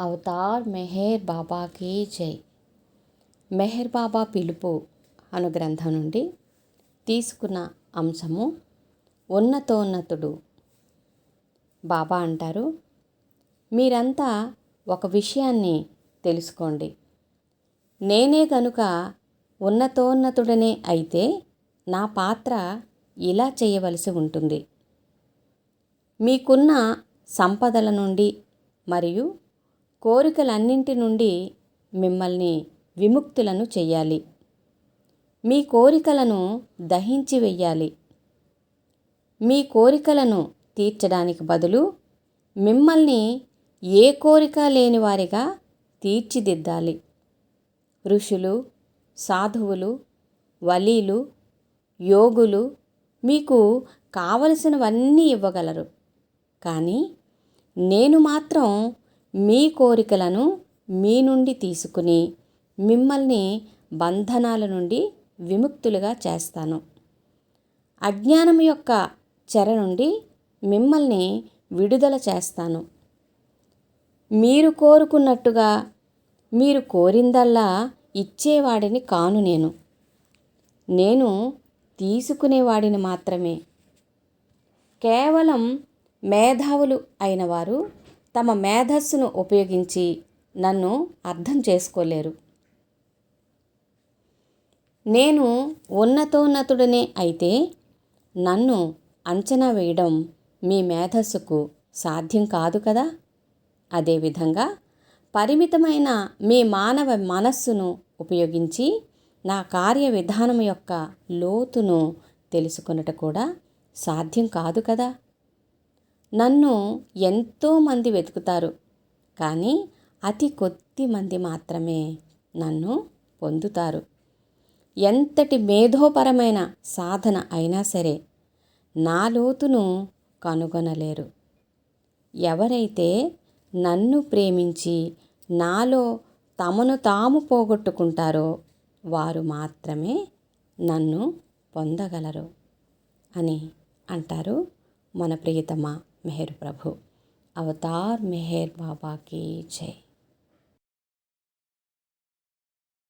Avatar Meher బాబాకి జై. మెహర్ బాబా పిలుపు అను గ్రంథం నుండి తీసుకున్న అంశము ఉన్నతోన్నతుడు. బాబా అంటారు మీరంతా ఒక విషయాన్ని తెలుసుకోండి. నేనే గనుక ఉన్నతోన్నతుడనే అయితే నా పాత్ర ఇలా చేయవలసి ఉంటుంది. మీకున్న సంపదల నుండి మరియు కోరికలన్నింటి నుండి మిమ్మల్ని విముక్తులను చెయ్యాలి. మీ కోరికలను దహించి వెయ్యాలి. మీ కోరికలను తీర్చడానికి బదులు మిమ్మల్ని ఏ కోరిక లేని వారిగా తీర్చిదిద్దాలి. ఋషులు సాధువులు వలీలు యోగులు మీకు కావలసినవన్నీ ఇవ్వగలరు. కానీ నేను మాత్రం మీ కోరికలను మీ నుండి తీసుకుని మిమ్మల్ని బంధనాల నుండి విముక్తులుగా చేస్తాను. అజ్ఞానం యొక్క చెర నుండి మిమ్మల్ని విడుదల చేస్తాను. మీరు కోరుకున్నట్టుగా మీరు కోరిందల్లా ఇచ్చేవాడిని కాను నేను. నేను తీసుకునేవాడిని మాత్రమే. కేవలం మేధావులు అయిన వారు తమ మేధస్సును ఉపయోగించి నన్ను అర్థం చేసుకోలేరు. నేను ఉన్నతోన్నతుడనే అయితే నన్ను అంచనా వేయడం మీ మేధస్సుకు సాధ్యం కాదు కదా? అదేవిధంగా పరిమితమైన మీ మానవ మనస్సును ఉపయోగించి నా కార్య విధానం యొక్క లోతును తెలుసుకొనుట కూడా సాధ్యం కాదు కదా? నన్ను ఎంతోమంది వెతుకుతారు. కానీ అతి కొద్ది మంది మాత్రమే నన్ను పొందుతారు. ఎంతటి మేధోపరమైన సాధన అయినా సరే నా లోతును కనుగొనలేరు. ఎవరైతే నన్ను ప్రేమించి నాలో తమను తాము పోగొట్టుకుంటారో వారు మాత్రమే నన్ను పొందగలరు అని అంటారు మన ప్రియతమ मेहर प्रभु अवतार मेहर बाबा की जय।